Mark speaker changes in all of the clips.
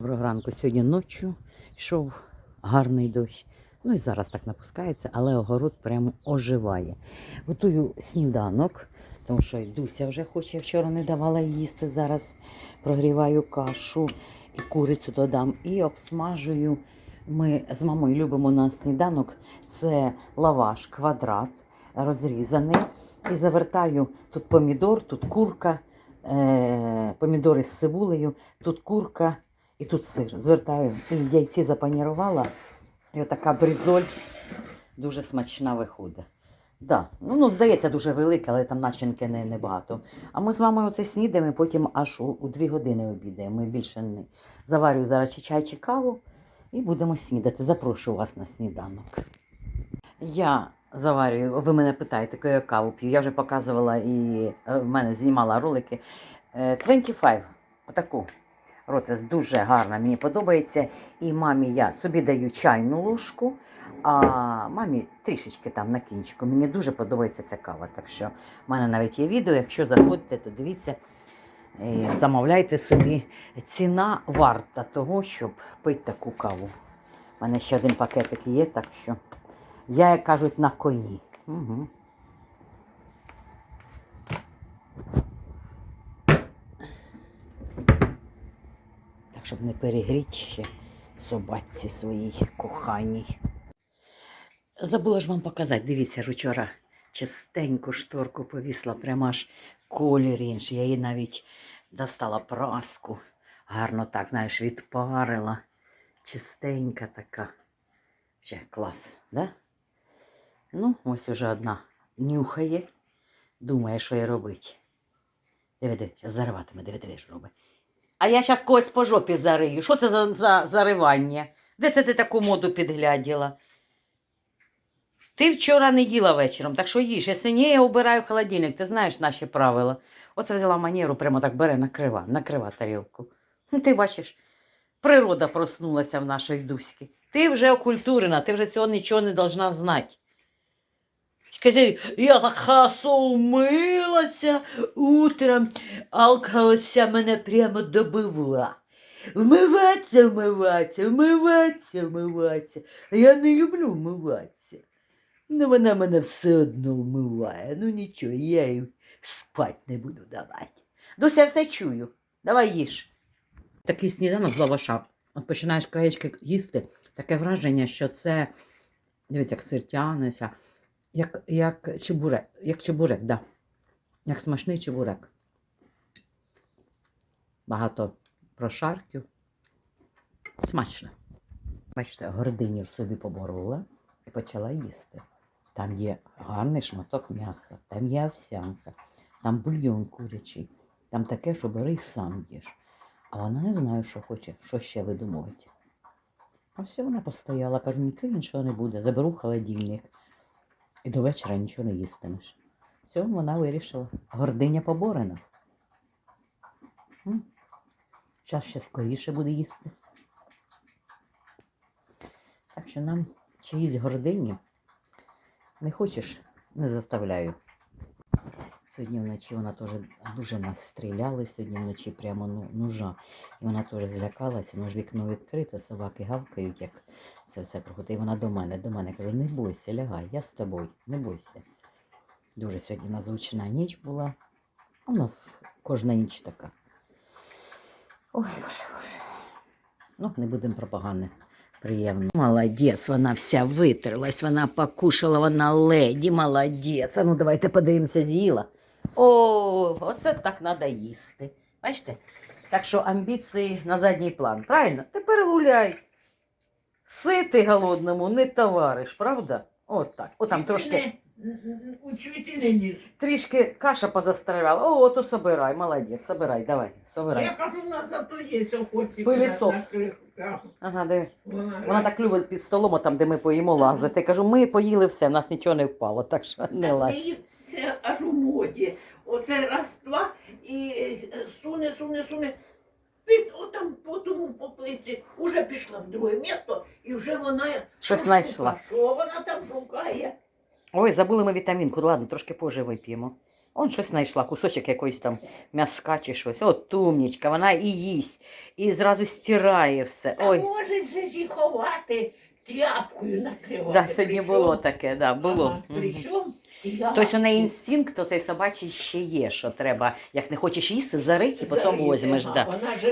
Speaker 1: Доброго ранку. Сьогодні ночі йшов гарний дощ. Ну і зараз так напускається, але огород прямо оживає. Готую сніданок, тому що Дуся вже хоче, вчора не давала їсти. Зараз прогріваю кашу і курицю додам. І обсмажую. Ми з мамою любимо на сніданок. Це лаваш, квадрат розрізаний. І завертаю тут помідор, тут курка, е- помідори з цибулею, тут курка. І тут сир. Звертаю, і яйці запанірувала. І отака бризоль дуже смачна виходить. Да. Ну, ну, здається, дуже велика, але там начинки не, небагато. А ми з мамою оце снідаємо, потім аж у, у дві години обідаємо. Ми більше не заварюю зараз чи чай, чи каву і будемо снідати. Запрошую вас на сніданок. Я заварюю, ви мене питаєте, яку я каву п'ю. Я вже показувала і е, в мене знімала ролики. Е, 25, отаку. Ротес дуже гарна, мені подобається. І мамі я собі даю чайну ложку, а мамі трішечки там на кінчику. Мені дуже подобається ця кава. Так що в мене навіть є відео. Якщо заходите, то дивіться, е, замовляйте собі. Ціна варта того, щоб пити таку каву. У мене ще один пакетик є, так що я, як кажуть, на коні. Угу. Щоб не перегріти ще собаці своїй коханій. Забула ж вам показати, дивіться, ж вчора чистеньку шторку повісла, прямо аж колір інший. Я її навіть достала праску. Гарно так, знаєш, відпарила. Чистенька така. Ще клас, да? Ну, ось уже одна нюхає, думає, що їй робить. Диви, диви, зараз зариватиме, диви, диви, що робить. А я зараз когось по жопі зарию. Що це за, за заривання? Де це ти таку моду підгляділа? Ти вчора не їла вечором, так що їж. Якщо ні, я убираю холодильник, ти знаєш наші правила. Оце взяла манеру, прямо так бере, накрива, накрива тарілку. Ну, ти бачиш, природа проснулася в нашій Дуськи. Ти вже окультурена, ти вже цього нічого не должна знати. Скажи, я хорошо умилася утром, алкалося мене прямо добивла. Вмиватися, вмиватися, вмиватися, вмиватися. Я не люблю вмиватися. Ну, вона мене все одно вмиває. Ну нічого, я їй спать не буду давати. Дуся, все чую. Давай їж. Такий сніданок з лаваша. От починаєш краєчки їсти, таке враження, що це, дивіться, як сир тягнеться, як, як чебурек, як чебурек, да. Як смачний чебурек. Багато прошарків. Смачно. Бачите, гординю собі поборола і почала їсти. Там є гарний шматок м'яса, там є овсянка, там бульйон курячий, там таке, що бери і сам їж. А вона не знає, що хоче, що ще видумувати. А все, вона постояла, кажу, нічого не буде, заберу в холодильник. І до вечора нічого не їстимеш. Все, вона вирішила. Гординя поборена. Зараз ще скоріше буде їсти. Так що нам чиїсь гордині не хочеш, не заставляю. Сьогодні вночі вона теж дуже нас стріляли, сьогодні вночі прямо ну, нужа. І вона теж злякалася, воно ж вікно відкрите, собаки гавкають, як це все проходить. І вона до мене, до мене каже, не бойся, лягай, я з тобою, не бойся. Дуже сьогодні назвучна ніч була. У нас кожна ніч така. Ой, боже, боже. Ну, не будемо про погане. Приємно. Молодець, вона вся витерлась, вона покушала, вона леді, молодець. А ну давайте подивимося, з'їла. О, оце так треба їсти. Бачите? Так що амбіції на задній план. Правильно? Тепер гуляй. Ситий голодному не товариш, правда? От так. О, там трошки, трішки каша позастріляла. О, то собирай, молодець, собирай, давай, собирай.
Speaker 2: Я кажу, у нас зато є охотник.
Speaker 1: Пилісос. Ага, диви.
Speaker 2: Вона,
Speaker 1: Вона так любить під столом, там, де ми поїмо лазити. Кажу, ми поїли все, в нас нічого не впало, так що не лазь.
Speaker 2: Це аж у моді. Оце раз, два і е, суне, суне, суне. Під отам по тому по плиці уже пішла в друге місто і вже вона
Speaker 1: Щось знайшла.
Speaker 2: Що вона там шукає?
Speaker 1: Ой, забули ми вітамінку. Ладно, трошки позже вип'ємо. Он щось знайшла, кусочок якоїсь там м'яска чи щось. От умнічка, вона і їсть, і зразу стирає все.
Speaker 2: А може же ж і ховати тряпкою накривати.
Speaker 1: да, сьогодні
Speaker 2: Причому-
Speaker 1: було таке, да, було.
Speaker 2: Ага,
Speaker 1: Мгм.
Speaker 2: Причому
Speaker 1: Тобто у неї інстинкт оцей собачий ще є, що треба, як не хочеш їсти, зарить і потім
Speaker 2: Зарити,
Speaker 1: возьмеш. Да.
Speaker 2: Вона ж.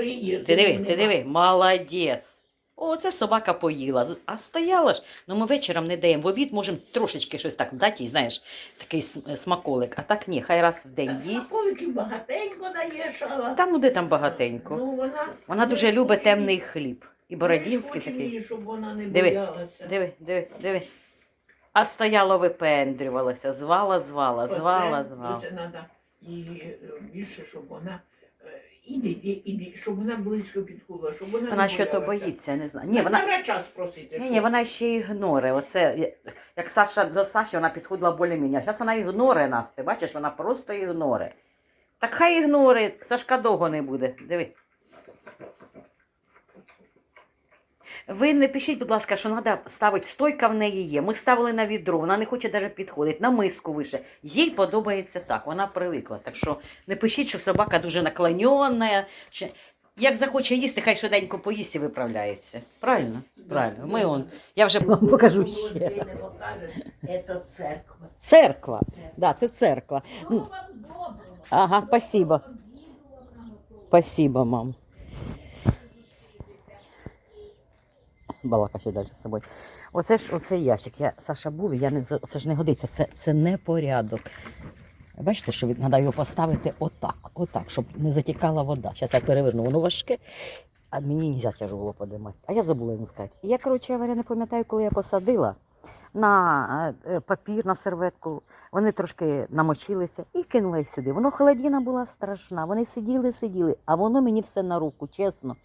Speaker 1: Ти диви, ти диви, молодець. О, це собака поїла. З- А стояла ж, ну ми вечором не даємо. В обід можемо трошечки щось так дати, їй, знаєш, такий см- смаколик. А так ні, хай раз в день їсть.
Speaker 2: Смаколиків багатенько даєш, але...
Speaker 1: Та ну де там багатенько.
Speaker 2: Ну, вона,
Speaker 1: Вона дуже любить темний хліб. І бородінський такий.
Speaker 2: щоб вона не
Speaker 1: Диви,
Speaker 2: боялася.
Speaker 1: Диви, диви, диви. А стояла випендрювалася, звала, звала,
Speaker 2: Оце-
Speaker 1: звала, звала.
Speaker 2: Треба і е, більше, щоб вона е, іди, іди, іди, щоб вона близько підходила, щоб вона
Speaker 1: Вона
Speaker 2: не
Speaker 1: що то боїться, я не знаю. Ні, вона,
Speaker 2: вона час просити.
Speaker 1: ні, ні, вона ще ігноре. Оце, як Саша до Саші, вона підходила більш-менш. А зараз вона ігноре нас. Ти бачиш, вона просто ігноре. Так хай ігноре, Сашка довго не буде. Диви. Ви не пишіть, будь ласка, що треба ставити стойка в неї є. Ми ставили на відро, вона не хоче навіть підходити, на миску вище. Їй подобається так, вона привикла. Так що не пишіть, що собака дуже наклонена. Чи... Як захоче їсти, хай швиденько поїсть і виправляється. Правильно? Правильно. Ми он. Я вже вам покажу ще.
Speaker 2: Це церква.
Speaker 1: Церква.
Speaker 2: Це-
Speaker 1: Да, це церква. Ага, спасибо. Спасибо, мам. Балака ще далі з собою. Оце ж оце ящик. Я, Саша був, я не це ж не годиться. Це, це не порядок. Бачите, що треба його поставити отак, отак, щоб не затікала вода. Зараз я переверну, воно важке, а мені не можна тяжко було подимати. А я забула йому сказати. Я, коротше, говоря, не пам'ятаю, коли я посадила на е, е, папір, на серветку. Вони трошки намочилися і кинула їх сюди. Воно холодіна була страшна. Вони сиділи, сиділи, а воно мені все на руку, чесно.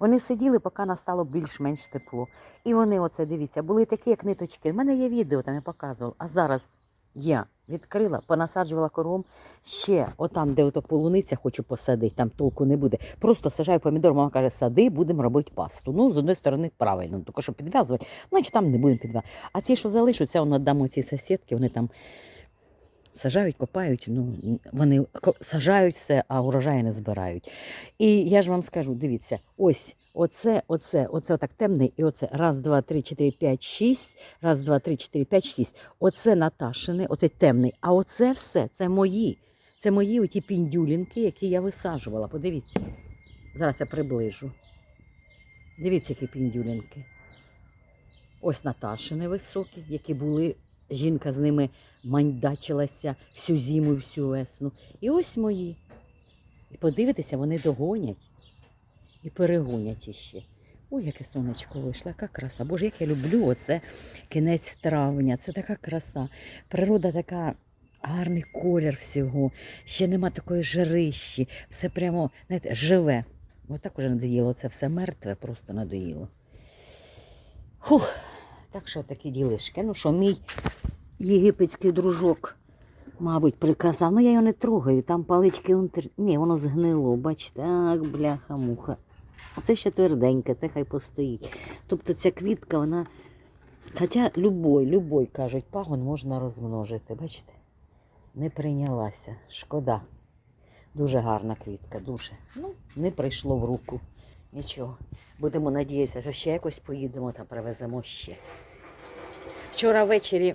Speaker 1: Вони сиділи, поки настало більш-менш тепло. І вони, оце дивіться, були такі, як ниточки. У мене є відео, там я показувала. А зараз я відкрила, понасаджувала кором ще отам, де ото полуниця хочу посадити, там толку не буде. Просто сажаю помідор, мама каже, сади, будемо робити пасту. Ну, з одної сторони, правильно, тільки що підв'язувати, значить там не будемо підв'язувати. А ці, що залишаться, воно дамо ці сусідки, вони там сажають, копають, ну, вони сажають все, а урожаю не збирають. І я ж вам скажу, дивіться, ось оце, оце, оце отак темний, і оце раз, два, три, чотири, п'ять, шість, раз, два, три, чотири, п'ять, шість. Оце Наташини, оце темний, а оце все, це мої. Це мої оті піндюлінки, які я висаджувала. Подивіться. Зараз я приближу. Дивіться, які піндюлінки. Ось Наташини високі, які були. Жінка з ними мандачилася всю зиму і всю весну. І ось мої. І подивитися, вони догонять і перегонять іще. Ой, яке сонечко вийшло, яка краса. Боже, як я люблю оце кінець травня. Це така краса. Природа така. Гарний колір всього, ще нема такої жарищі, все прямо, знаєте, живе. Отак уже надоїло, це все мертве, просто надоїло. Фух, так що такі ділишки. Ну що, мій єгипетський дружок, мабуть, приказав. Ну я його не трогаю, там палички. Ні, воно згнило, бачите, ах, бляха-муха. Оце ще тверденьке, те хай постоїть. Тобто ця квітка, вона. Хоча любой, любой, кажуть, пагон можна розмножити, бачите? Не прийнялася. Шкода. Дуже гарна квітка, дуже. Ну, не прийшло в руку. Нічого. Будемо надіятися, що ще якось поїдемо та привеземо ще. Вчора ввечері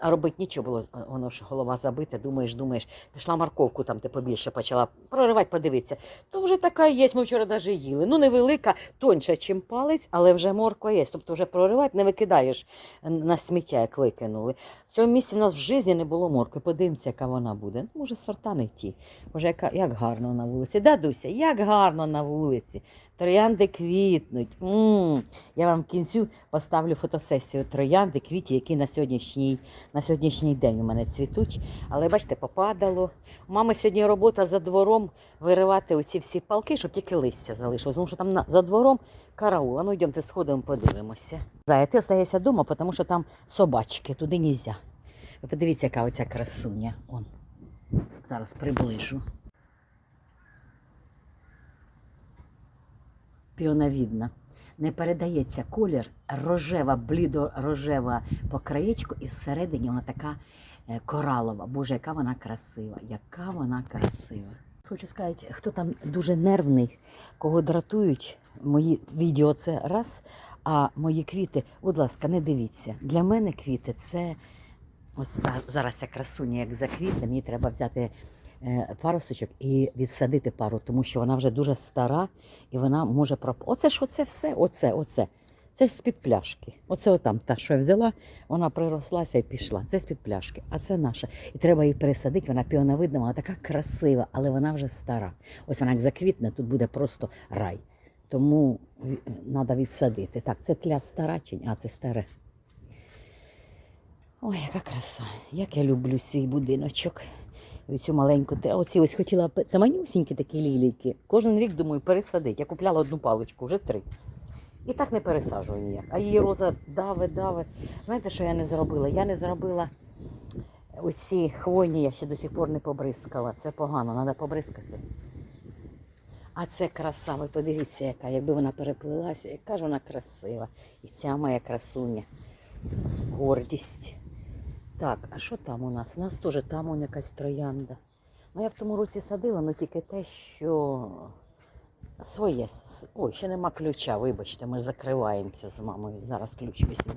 Speaker 1: а робити нічого було, воно ж голова забита, думаєш, думаєш, пішла морковку там ти побільше почала проривати, подивитися. То вже така є, ми вчора навіть їли. Ну, невелика, тоньша, чим палець, але вже морква є. Тобто вже проривати не викидаєш на сміття, як викинули. В цьому місці в нас в житті не було моркви. Подивимося, яка вона буде. Ну, може, сорта не ті. Боже, яка, як гарно на вулиці. Дадуся, як гарно на вулиці. Троянди квітнуть. м Я вам в кінцю поставлю фотосесію троянди, квіті, які на сьогоднішній, на сьогоднішній день у мене цвітуть. Але бачите, попадало. У мами сьогодні робота за двором виривати оці всі палки, щоб тільки листя залишилось. Тому що там на, за двором караул. Ну йдемте сходимо, подивимося. Зая, ти залишайся вдома, тому що там собачки, туди не можна. Ви подивіться, яка оця красуня. Он. Зараз приближу. Піоновідна. Не передається колір рожева, блідо-рожева по краєчку, і всередині вона така е, коралова. Боже, яка вона красива, яка вона красива. Хочу сказати, хто там дуже нервний, кого дратують, мої відео це раз, а мої квіти, будь ласка, не дивіться. Для мене квіти це ось зараз ця красуня, як заквітне, мені треба взяти е, парусочок і відсадити пару, тому що вона вже дуже стара і вона може проп... Оце ж оце все, оце, оце. Це з-під пляшки. Оце отам, та, що я взяла, вона прирослася і пішла. Це з-під пляшки, а це наша. І треба її пересадити, вона піоновидна, вона така красива, але вона вже стара. Ось вона як заквітне, тут буде просто рай. Тому треба відсадити. Так, це тля стара чи? А це старе. Ой, яка краса. Як я люблю свій будиночок. Цю маленьку, оці ось хотіла, це такі лілійки. Кожен рік, думаю, пересадити. Я купляла одну паличку, вже три. І так не пересаджую ніяк. А її роза даве, даве. Знаєте, що я не зробила? Я не зробила оці хвойні, я ще до сих пор не побризкала. Це погано, треба побризкати. А це краса, ви подивіться, яка, якби вона переплилася, яка ж вона красива. І ця моя красуня. Гордість. Так, а що там у нас? У нас теж там он якась троянда. Ну, я в тому році садила, але тільки те, що своє. Ой, ще нема ключа, вибачте, ми закриваємося з мамою. Зараз ключ візьму.